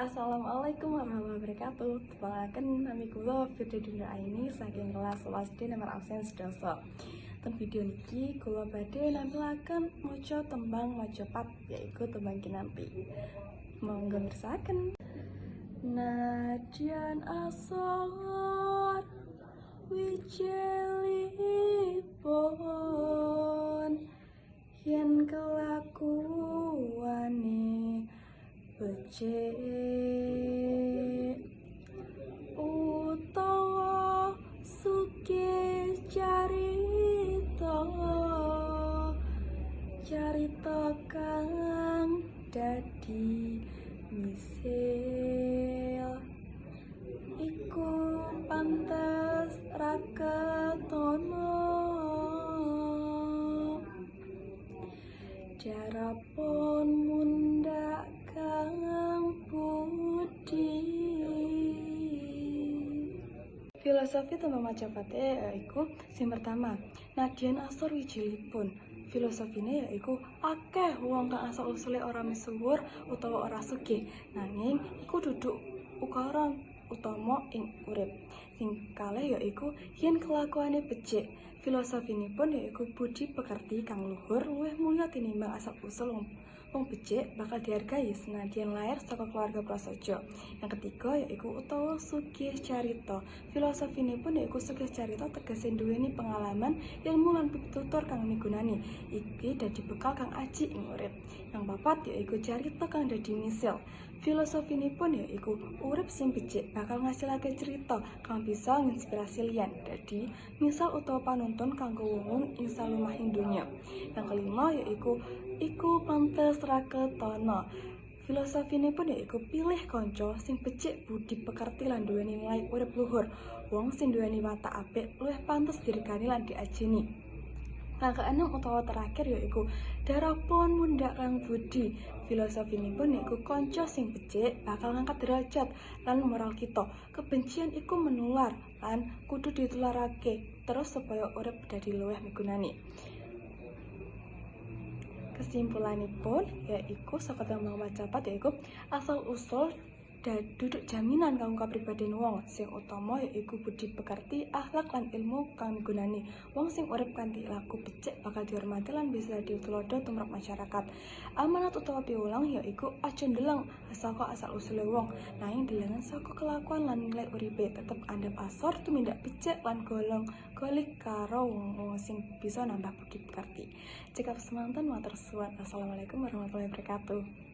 Assalamualaikum warahmatullahi wabarakatuh. Kepalakan nami kula Firda Dinda Aini saking kelas SD nomor absen sedoso. Ten video niki kula badhe nampilaken maca tembang macapat yaiku tembang kinampi. Monggo ngersaken. Nadian asor wijelipun becik utawa suke carita carita kang dadi misil. Iku pantes raketono Jarapun munda Filosofi tembang Majapahit yaiku sing pertama Nadian asor wijilipun filosofine yaiku akeh wong kang asal usule ora misuwur utawa ora sugih. Nanging iku duduk ukaran utama ing urip sing kalih yaiku yen kelakuane becik filosofinipun yaiku budi pekerti kang luhur luwih mulya tinimbang asal usul wong becik bakal dihargai senadyan lahir saka keluarga prasaja. Yang ketiga yaiku utawa sugih carita. Filosofinipun yaiku sugih carita tegese duweni pengalaman ilmu lan pitutur kang migunani. Iki dadi bekal kang aji ing urip. Yang papat yaiku carita kang dadi misil. Filosofinipun yaiku urip sing becik bakal ngasilake cerita kang bisa nginspirasi liyan. Dadi misal utawa panuntun kanggo wong ing salumahing donya. Yang kelima yaiku iku pantes raketana. Filosofine pun yaiku pilih kanca sing becik budi pekerti lan duweni nilai urip luhur. Wong sing duweni watak apik luwih pantes dirikani lan diajeni. Yang keenam utawa terakhir yaiku darapun mundak kang budi. Filosofine pun yaiku kanca sing becik bakal ngangkat derajat lan moral kita. Kebencian iku menular lan kudu ditularake terus supaya urip dadi luwih migunani. kesimpulanipun yaiku saka tembang macapat yaiku asal usul duduk jaminan kanggo kapribadian wong sing utama yaiku budi pekerti akhlak lan ilmu kang gunani wong sing urip kanthi laku becik bakal dihormati lan bisa ditulodo tumrap masyarakat. Amanat utawa piulang yaiku aja ndeleng saka asal usule wong. Nanging delengen saka kelakuan lan nilai uripe tetep andhap asor tumindak becik lan golong golik karo wong sing bisa nambah budi pekerti. Cekap semanten matur suwun. Assalamualaikum warahmatullahi wabarakatuh